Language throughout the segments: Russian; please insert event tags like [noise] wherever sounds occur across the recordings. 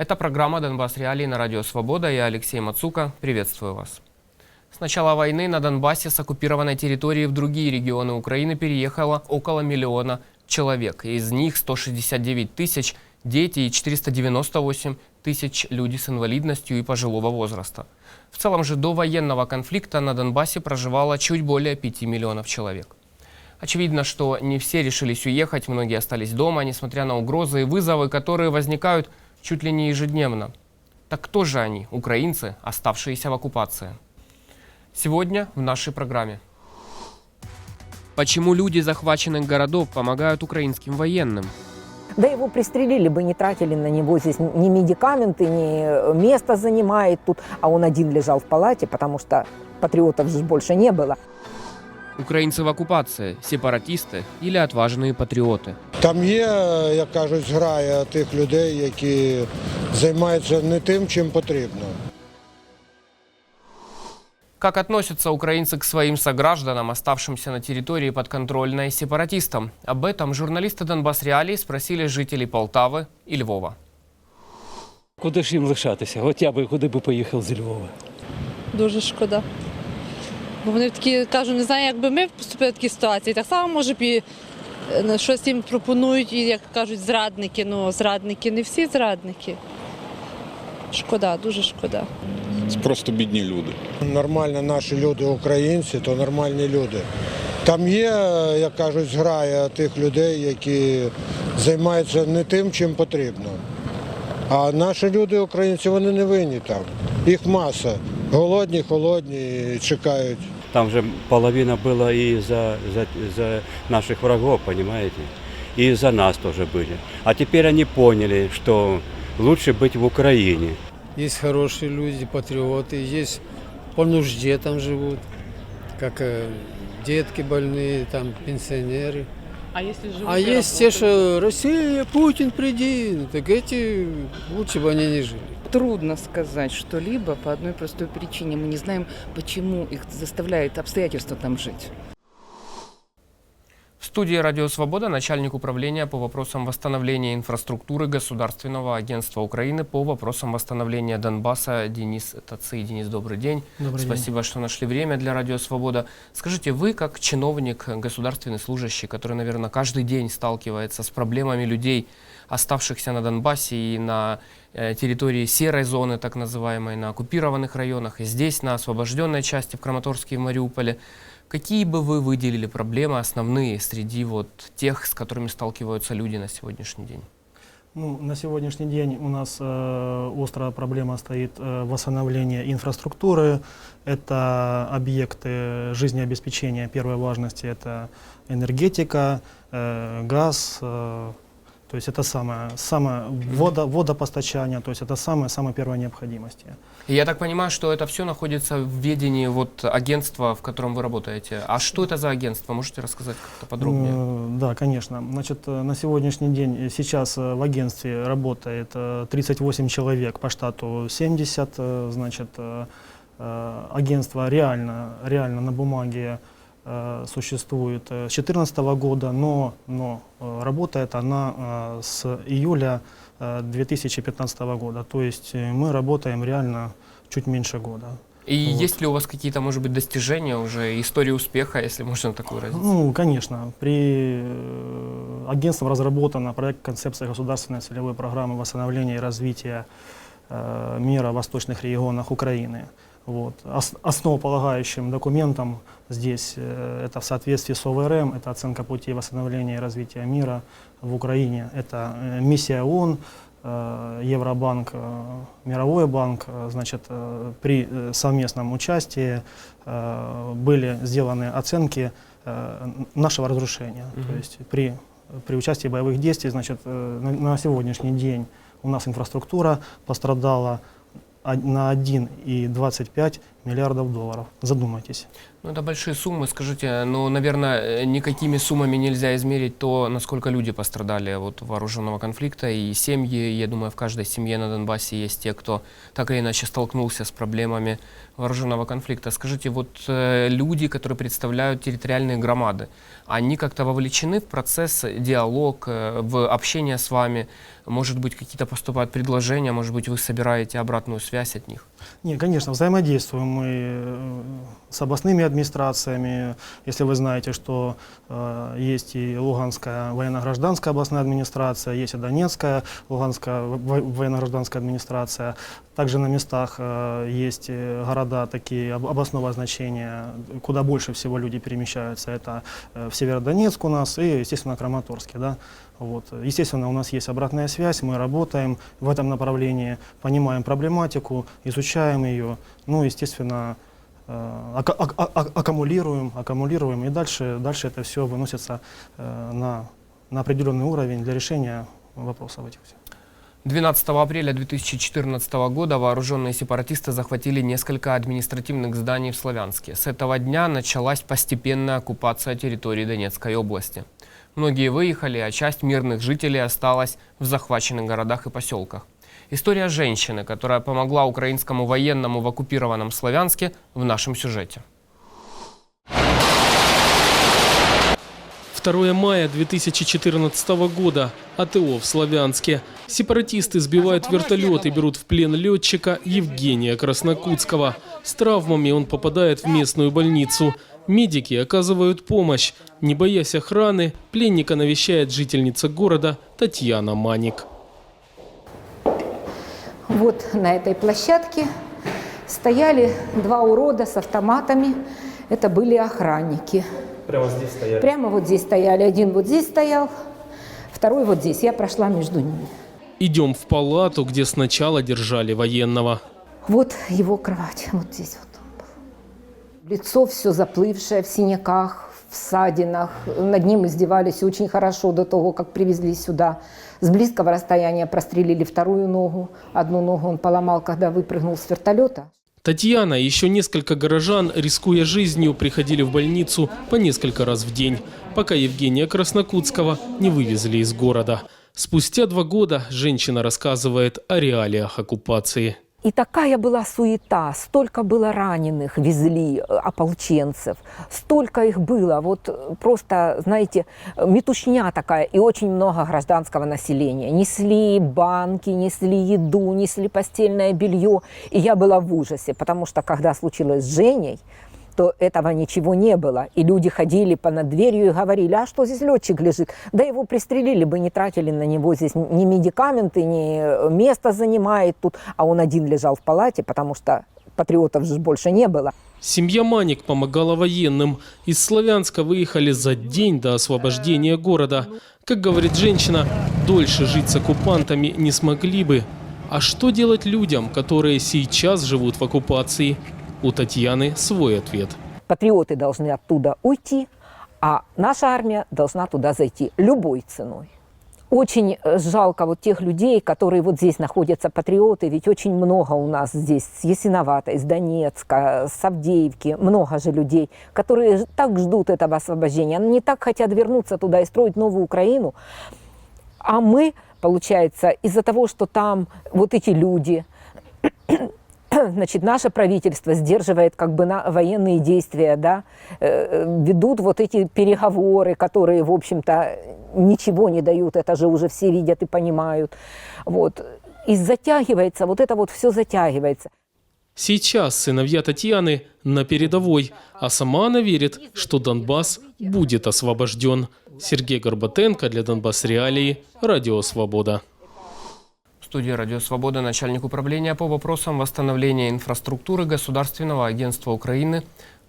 Это программа «Донбасс Реалии» на Радио Свобода. Я Алексей Мацука. Приветствую вас. С начала войны на Донбассе с оккупированной территории в другие регионы Украины переехало около миллиона человек. Из них 169 тысяч – дети и 498 тысяч люди с инвалидностью и пожилого возраста. В целом же до военного конфликта на Донбассе проживало чуть более 5 миллионов человек. Очевидно, что не все решились уехать, многие остались дома, несмотря на угрозы и вызовы, которые возникают чуть ли не ежедневно. Так кто же они, украинцы, оставшиеся в оккупации? Сегодня в нашей программе. Почему люди захваченных городов помогают украинским военным? Да его пристрелили бы, не тратили на него здесь ни медикаменты, ни место занимает тут, а он один лежал в палате, потому что патриотов же больше не было. Українці в окупації, сепаратисти или отважні патріоти? Там є, як кажуть, зграя тих людей, які займаються не тим, чим потрібно. Как относятся украинцы к своим согражданам, оставшимся на территории подконтрольной сепаратистам? Об этом журналисты Донбасс Реалии спросили жителей Полтавы и Львова. Куди ж їм лишатися? От я би куди би поїхав зі Львова. Дуже шкода. Бо вони такі, кажу, не знаю, якби ми поступили в такій ситуації, так само може б і е, щось їм пропонують, і як кажуть, зрадники. Ну, зрадники, не всі зрадники. Шкода, дуже шкода. Це просто бідні люди. Нормально наші люди, українці, то нормальні люди. Там є, як кажуть, зграя тих людей, які займаються не тим, чим потрібно. А наші люди, українці, вони не винні там. Їх маса. Голодні, холодні, чекають. Там же половина была и за, за, за наших врагов, понимаете? И за нас тоже были. А теперь они поняли, что лучше быть в Украине. Есть хорошие люди, патриоты, есть по нужде там живут, как детки больные, там пенсионеры. А якщо живуть? А есть те, что Россия, Путин, приди, ну, так эти лучше бы они не жили. Трудно сказать что-либо по одной простой причине. Мы не знаем, почему их заставляют обстоятельства там жить. В студии «Радио Свобода» начальник управления по вопросам восстановления инфраструктуры Государственного агентства Украины по вопросам восстановления Донбасса Денис Таций. Денис, добрый день. Добрый Спасибо, что нашли время для «Радио Свобода». Скажите, вы как чиновник, государственный служащий, который, наверное, каждый день сталкивается с проблемами людей, оставшихся на Донбассе и на территории серой зоны, так называемой, на оккупированных районах, и здесь, на освобожденной части в Краматорске и Мариуполе, Какие бы вы выделили проблемы основные среди вот тех, с которыми сталкиваются люди на сегодняшний день? Ну, на сегодняшний день у нас э, острая проблема стоит э, восстановление инфраструктуры. Это объекты жизнеобеспечения первой важности, это энергетика, э, газ, э, то есть это самое, самое водо, водопостачание, то есть это самое, самое первой необходимости. И я так понимаю, что это все находится в ведении вот агентства, в котором вы работаете. А что это за агентство? Можете рассказать как-то подробнее? Э, Да, конечно. Значит, э, на сегодняшний день э, сейчас э, в агентстве работает э, 38 человек, по штату 70. э, Значит, агентство реально, реально на бумаге существует э, с 2014 года, но, но э, работает она э, с июля э, 2015 года. То есть э, мы работаем реально чуть меньше года. И вот. есть ли у вас какие-то, может быть, достижения уже, истории успеха, если можно так выразиться? Ну, конечно. При э, агентством разработана проект концепция государственной целевой программы восстановления и развития э, мира в восточных регионах Украины. Вот. Ос- основополагающим документом здесь э, это в соответствии с ОВРМ, это оценка путей восстановления и развития мира в Украине, это э, миссия ООН, э, Евробанк, Мировой банк, значит, при совместном участии были сделаны оценки нашего разрушения. Мгм. То есть при, при участии боевых действий, значит, на, на сегодняшний день у нас инфраструктура пострадала на 1,25 миллиардов долларов. Задумайтесь. Ну, это большие суммы. Скажите, ну, наверное, э, никакими суммами нельзя измерить то, насколько люди пострадали от вооруженного конфликта. И семьи, я думаю, в каждой семье на Донбассе есть те, кто так или иначе столкнулся с проблемами вооруженного конфликта. Скажите, вот э, люди, которые представляют территориальные громады, они как-то вовлечены в процесс, диалог, э, в общение с вами? Может быть, какие-то поступают предложения, может быть, вы собираете обратную связь от них? Не, конечно, взаимодействуем мы э, с областными администрациями. Если вы знаете, что э, есть и Луганская военно-гражданская областная администрация, есть и Донецкая Луганская во- военно-гражданская администрация. Также на местах э, есть э, города такие об- областного значения, куда больше всего люди перемещаются. Это э, в Северодонецк у нас и, естественно, Краматорске. Да? Вот. Естественно, у нас есть обратная связь, мы работаем в этом направлении, понимаем проблематику, изучаем ее, ну, естественно, ак- а- а- аккумулируем, аккумулируем, и дальше, дальше это все выносится э, на, на определенный уровень для решения вопросов этих всех. 12 апреля 2014 года вооруженные сепаратисты захватили несколько административных зданий в Славянске. С этого дня началась постепенная оккупация территории Донецкой области. Многие выехали, а часть мирных жителей осталась в захваченных городах и поселках. История женщины, которая помогла украинскому военному в оккупированном Славянске, в нашем сюжете. 2 мая 2014 года. АТО в Славянске. Сепаратисты сбивают вертолет и берут в плен летчика Евгения Краснокутского. С травмами он попадает в местную больницу. Медики оказывают помощь. Не боясь охраны, пленника навещает жительница города Татьяна Маник. Вот на этой площадке стояли два урода с автоматами. Это были охранники. Прямо здесь стояли. Прямо вот здесь стояли. Один вот здесь стоял, второй вот здесь. Я прошла между ними. Идем в палату, где сначала держали военного. Вот его кровать, вот здесь вот. Лицо все заплывшее в синяках, в ссадинах. Над ним издевались очень хорошо до того, как привезли сюда. С близкого расстояния прострелили вторую ногу. Одну ногу он поломал, когда выпрыгнул с вертолета. Татьяна и еще несколько горожан, рискуя жизнью, приходили в больницу по несколько раз в день, пока Евгения Краснокутского не вывезли из города. Спустя два года женщина рассказывает о реалиях оккупации. И такая была суета, столько было раненых, везли э, ополченцев, столько их было, вот э, просто, знаете, э, метушня такая, и очень много гражданского населения. Несли банки, несли еду, несли постельное белье, и я была в ужасе, потому что когда случилось с Женей, то этого ничего не было. И люди ходили по над дверью и говорили, а что здесь летчик лежит? Да его пристрелили бы, не тратили на него здесь ни медикаменты, ни место занимает тут. А он один лежал в палате, потому что патриотов же больше не было. Семья Маник помогала военным. Из Славянска выехали за день до освобождения города. Как говорит женщина, дольше жить с оккупантами не смогли бы. А что делать людям, которые сейчас живут в оккупации? У Татьяны свой ответ. Патриоты должны оттуда уйти, а наша армия должна туда зайти любой ценой. Очень э, жалко вот тех людей, которые вот здесь находятся, патриоты, ведь очень много у нас здесь с Ясиноватой, с Донецка, с Авдеевки, много же людей, которые так ждут этого освобождения, они так хотят вернуться туда и строить новую Украину, а мы, получается, из-за того, что там вот эти люди, [clears throat] значит, наше правительство сдерживает как бы на военные действия, да, э, ведут вот эти переговоры, которые, в общем-то, ничего не дают, это же уже все видят и понимают. Вот. И затягивается, вот это вот все затягивается. Сейчас сыновья Татьяны на передовой, а сама она верит, что Донбасс будет освобожден. Сергей Горбатенко для Донбасс Реалии, Радио Свобода. Студии «Радио Свобода» начальник управления по вопросам восстановления инфраструктуры Государственного агентства Украины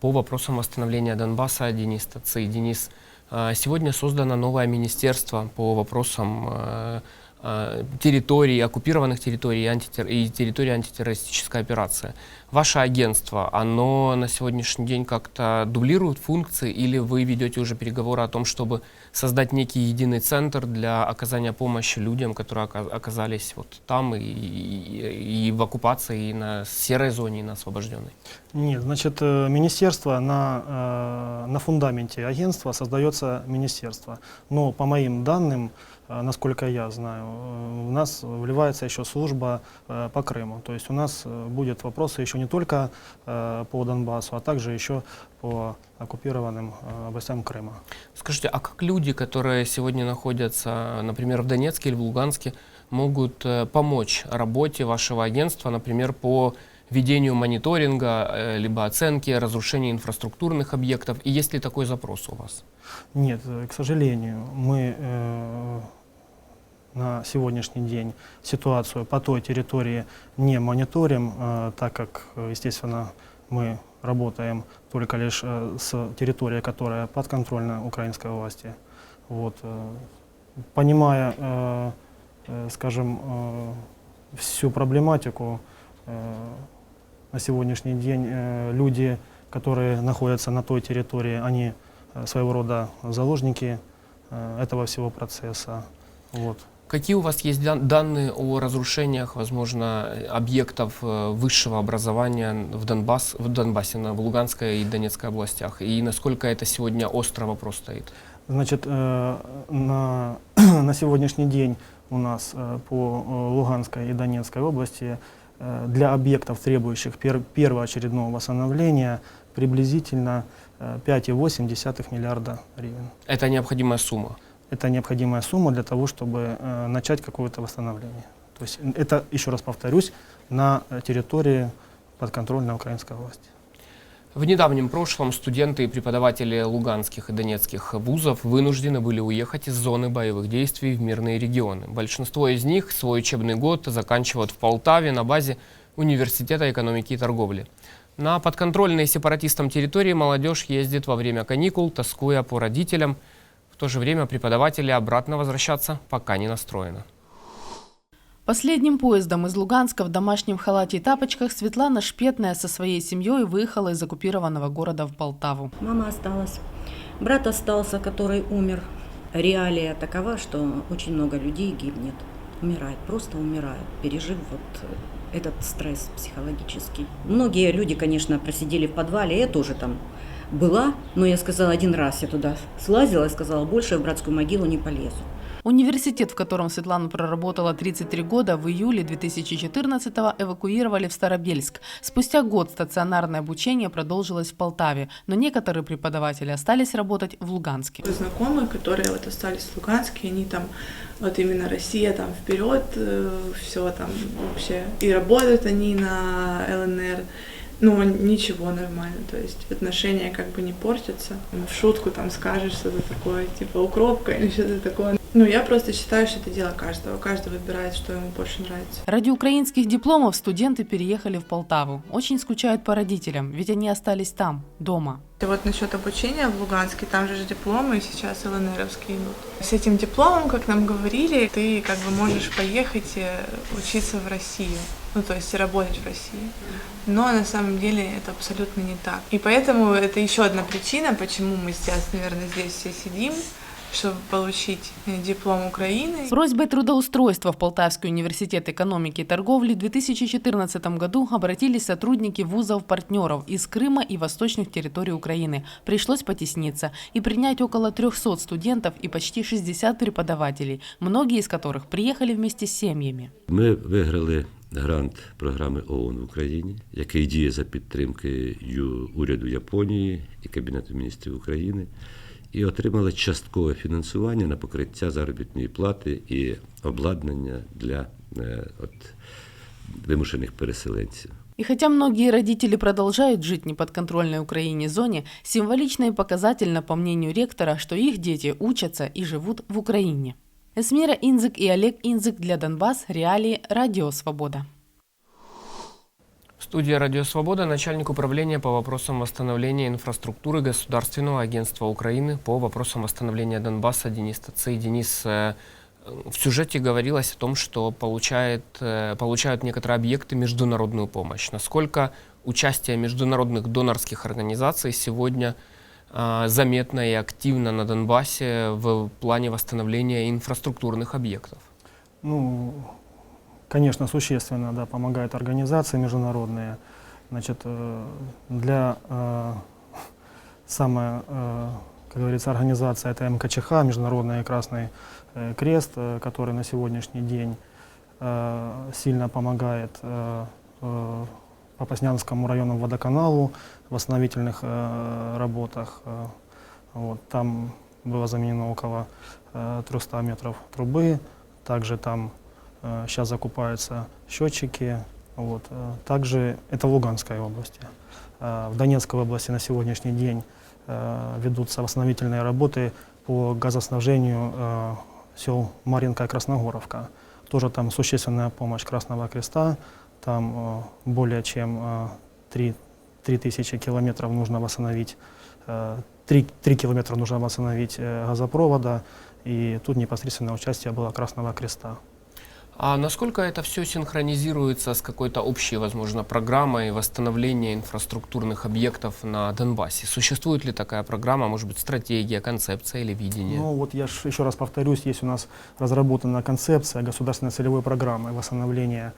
по вопросам восстановления Донбасса Денис Таций. Денис, э, сегодня создано новое министерство по вопросам э, э, территорий, оккупированных территорий и, антитер- и территории антитеррористической операции. Ваше агентство, оно на сегодняшний день как-то дублирует функции или вы ведете уже переговоры о том, чтобы создать некий единый центр для оказания помощи людям, которые ока- оказались вот там и, и- и в оккупации, и на серой зоне, и на освобожденной? Нет, значит, э, министерство на, э, на фундаменте агентства создается министерство. Но по моим данным, насколько я знаю, э, у нас вливается еще служба э, по Крыму. То есть у нас э, будет вопросы еще не только э, по Донбассу, а также еще по оккупированным э, областям Крыма. Скажите, а как люди, которые сегодня находятся, например, в Донецке или в Луганске, могут э, помочь работе вашего агентства, например, по ведению мониторинга, э, либо оценки разрушения инфраструктурных объектов? И есть ли такой запрос у вас? Нет, э, к сожалению, мы э, на сегодняшний день ситуацию по той территории не мониторим, э, так как, э, естественно, мы работаем только лишь э, с территорией, которая подконтрольна украинской власти. Вот, понимая, скажем, всю проблематику, на сегодняшний день люди, которые находятся на той территории, они своего рода заложники этого всего процесса. Вот. Какие у вас есть дан- данные о разрушениях, возможно, объектов э, высшего образования в, Донбасс, в Донбассе, в Луганской и Донецкой областях? И насколько это сегодня остро вопрос стоит? Значит, э, на, [clears throat] на сегодняшний день у нас э, по Луганской и Донецкой области для объектов, требующих пер- первоочередного восстановления, приблизительно э, 5,8 миллиарда гривен. Это необходимая сумма. Это необходимая сумма для того, чтобы э, начать какое-то восстановление. То есть это, еще раз повторюсь, на э, территории подконтрольной украинской власти. В недавнем прошлом студенты и преподаватели луганских и донецких вузов вынуждены были уехать из зоны боевых действий в мирные регионы. Большинство из них свой учебный год заканчивают в Полтаве на базе Университета экономики и торговли. На подконтрольные сепаратистам территории молодежь ездит во время каникул, тоскуя по родителям. В то же время преподаватели обратно возвращаться пока не настроены. Последним поездом из Луганска в домашнем халате и тапочках Светлана Шпетная со своей семьей выехала из оккупированного города в Полтаву. Мама осталась. Брат остался, который умер. Реалия такова, что очень много людей гибнет. Умирает, просто умирает, пережив вот э, этот стресс психологический. Многие люди, конечно, просидели в подвале, я тоже там была, но я сказала один раз, я туда слазила и сказала, больше в братскую могилу не полезу. Университет, в котором Светлана проработала 33 года, в июле 2014-го эвакуировали в Старобельск. Спустя год стационарное обучение продолжилось в Полтаве, но некоторые преподаватели остались работать в Луганске. знакомые, которые вот остались в Луганске, они там вот именно Россия там вперед, все там вообще и работают они на ЛНР. Ну, ничего нормально, то есть отношения как бы не портятся. В шутку там скажешь что-то такое, типа укропка или что-то такое. Ну, я просто считаю, что это дело каждого. Каждый выбирает, что ему больше нравится. Ради украинских дипломов студенты переехали в Полтаву. Очень скучают по родителям, ведь они остались там, дома. И вот насчет обучения в Луганске, там же дипломы сейчас ЛНРовские идут. С этим дипломом, как нам говорили, ты как бы можешь поехать учиться в Россию, ну то есть работать в России. Но на самом деле это абсолютно не так. И поэтому это еще одна причина, почему мы сейчас, наверное, здесь все сидим, чтобы получить диплом Украины. С просьбой трудоустройства в Полтавский университет экономики и торговли в 2014 году обратились сотрудники вузов-партнеров из Крыма и восточных территорий Украины. Пришлось потесниться и принять около 300 студентов и почти 60 преподавателей, многие из которых приехали вместе с семьями. Ми виграли грант програми ООН в Україні, який діє за підтримки уряду Японії і Кабінету міністрів України, і отримали часткове фінансування на покриття заробітної плати і обладнання для е, от, вимушених переселенців. И хотя многие родители продолжают жить в неподконтрольной Украине зоне, символично и показательно, по мнению ректора, что их дети учатся и живут в Украине. Эсмира Инзик и Олег Инзик для Донбасс. Реалии. Радио Свобода. В студии «Радио Свобода» начальник управления по вопросам восстановления инфраструктуры Государственного агентства Украины по вопросам восстановления Донбасса Денис Тацей. Денис, э, В сюжете говорилось о том, что получает, э, получают некоторые объекты международную помощь. Насколько участие международных донорских организаций сегодня заметно и активно на Донбассе в плане восстановления инфраструктурных объектов? Ну, конечно, существенно, да, помогают организации международные. Значит, э, для э, самая, э, как говорится, организация это МКЧХ, Международный Красный Крест, который на сегодняшний день сильно помогает э, э, Попаснянскому районному водоканалу в восстановительных э, работах. Э, вот, там было заменено около э, 300 метров трубы, также там сейчас закупаются счетчики. Вот. э, Также это в Луганской области. Э, В Донецкой области на сегодняшний день э, ведутся восстановительные работы по газоснабжению э, сел Маринка и Красногоровка. Тоже там существенная помощь Красного Креста. Там э, более чем э, 3, 3000 километров нужно восстановить, э, 3, 3 километра нужно восстановить газопровода. И тут непосредственное участие было Красного Креста. А насколько это все синхронизируется с какой-то общей, возможно, программой восстановления инфраструктурных объектов на Донбассе? Существует ли такая программа, может быть, стратегия, концепция или видение? Ну вот я еще раз повторюсь, есть у нас разработана концепция государственной целевой программы восстановления,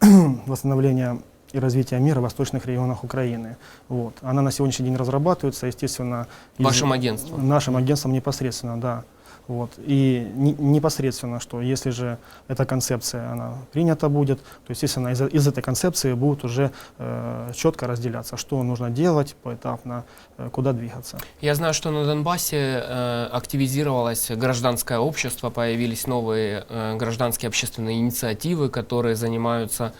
[clears throat] восстановления и развития мира в восточных регионах Украины. Вот. Она на сегодняшний день разрабатывается, естественно. из- Вашим агентством? Нашим агентством непосредственно, да. Вот. И не- непосредственно, что если же эта концепция она принята будет, то, естественно, из, из этой концепции будут уже э, четко разделяться, что нужно делать поэтапно, э, куда двигаться. Я знаю, что на Донбассе э, активизировалось гражданское общество, появились новые э, гражданские общественные инициативы, которые занимаются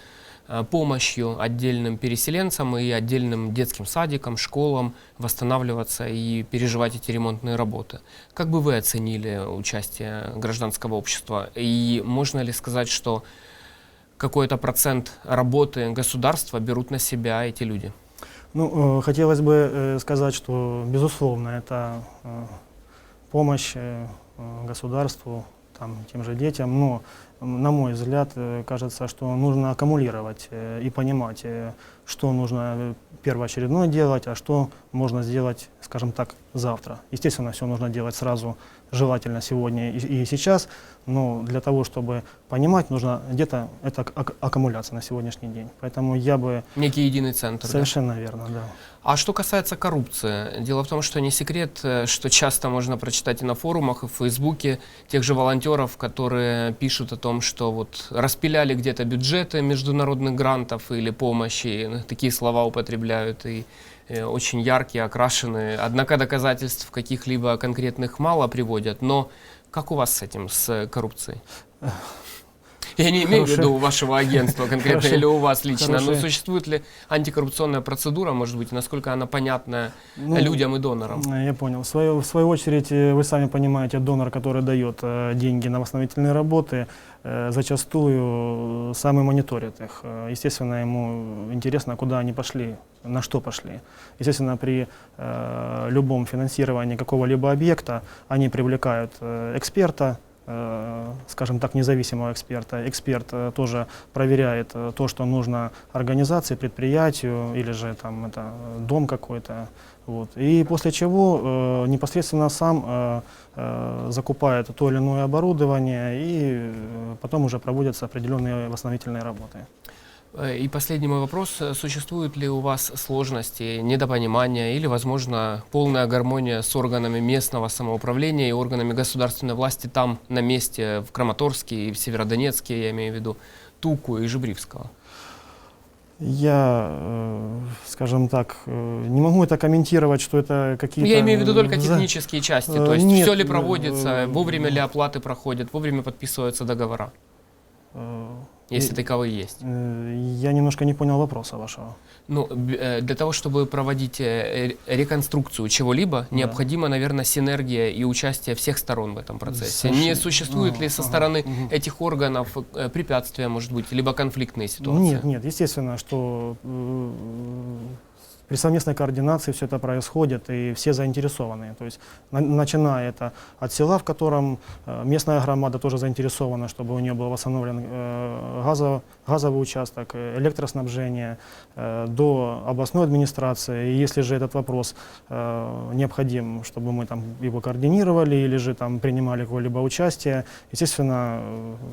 помощью отдельным переселенцам и отдельным детским садикам, школам восстанавливаться и переживать эти ремонтные работы. Как бы вы оценили участие гражданского общества? И можно ли сказать, что какой-то процент работы государства берут на себя эти люди? Ну, э, хотелось бы э, сказать, что, безусловно, это э, помощь э, э, государству, там, тем же детям, но, на мой взгляд, э, кажется, что нужно аккумулировать э, и понимать, э, что нужно первоочередное делать, а что можно сделать, скажем так, завтра. Естественно, все нужно делать сразу, желательно сегодня и, и сейчас, но для того, чтобы понимать, нужно где-то это ак- аккумуляция на сегодняшний день. Поэтому я бы... Некий единый центр. да? Совершенно верно, да. А что касается коррупции, дело в том, что не секрет, э, что часто можно прочитать и на форумах, и в Фейсбуке тех же волонтеров, которые пишут о том, что вот распиляли где-то бюджеты международных грантов или помощи, такие слова употребляют и очень яркие, окрашенные. Однако доказательств каких-либо конкретных мало приводят. Но как у вас с этим, с коррупцией? [laughs] Я не имею в виду вашего агентства конкретно или у вас лично, но существует ли антикоррупционная процедура, может быть, насколько она понятна Ну, людям и донорам? Э, Я понял. В свою, в свою очередь, э, вы сами понимаете, донор, который дает э, деньги на восстановительные работы, зачастую сам и мониторит их. Естественно, ему интересно, куда они пошли, на что пошли. Естественно, при э, любом финансировании какого-либо объекта они привлекают э, эксперта, скажем так, независимого эксперта. Эксперт э, тоже проверяет э, то, что нужно организации, предприятию или же там это э, дом какой-то. Вот. И после чего э, непосредственно сам э, э, закупает то или иное оборудование и э, потом уже проводятся определенные восстановительные работы. И последний мой вопрос. Существуют ли у вас сложности, недопонимания или, возможно, полная гармония с органами местного самоуправления и органами государственной власти там, на месте, в Краматорске и в Северодонецке, я имею в виду, Туку и Жибривского? Я, э, скажем так, э, не могу это комментировать, что это какие-то... Ну, Я имею в виду только за- технические части, Э, то есть нет, все ли проводится, вовремя ли оплаты проходят, вовремя подписываются договора, если и- таковые есть. э, Я немножко не понял вопроса вашего. Ну, э, для того, чтобы проводить э, ре- реконструкцию чего-либо, необходима, наверное, синергия и участие всех сторон в этом процессе. Не существует ли со Ага, стороны мгм. этих органов э, препятствия, может быть, либо конфликтные ситуации? Нет, нет, естественно, что э, при совместной координации все это происходит, и все заинтересованы. То есть, на- начиная это от села, в котором э, местная громада тоже заинтересована, чтобы у нее был восстановлен э, газо- газовый участок, э, электроснабжение, э, до областной администрации. И если же этот вопрос необходим, чтобы мы там его координировали или же там принимали какое-либо участие, естественно,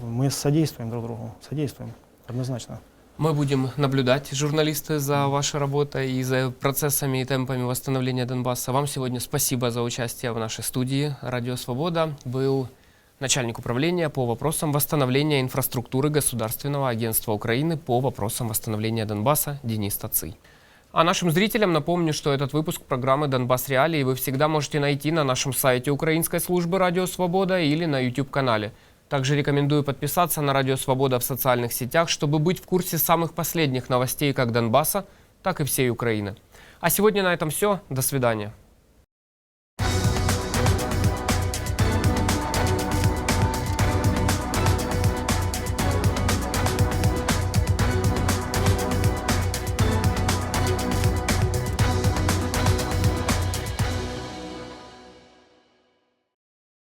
мы содействуем друг другу, содействуем однозначно. Мы будем наблюдать, журналисты, за вашей работой и за процессами и темпами восстановления Донбасса. Вам сегодня спасибо за участие в нашей студии. Радио «Свобода» был начальник управления по вопросам восстановления инфраструктуры Государственного агентства Украины по вопросам восстановления Донбасса Денис Таций. А нашим зрителям напомню, что этот выпуск программы «Донбасс Реалии» вы всегда можете найти на нашем сайте Украинской службы «Радио Свобода» или на YouTube-канале. Также рекомендую подписаться на «Радио Свобода» в социальных сетях, чтобы быть в курсе самых последних новостей как Донбасса, так и всей Украины. А сегодня на этом все. До свидания.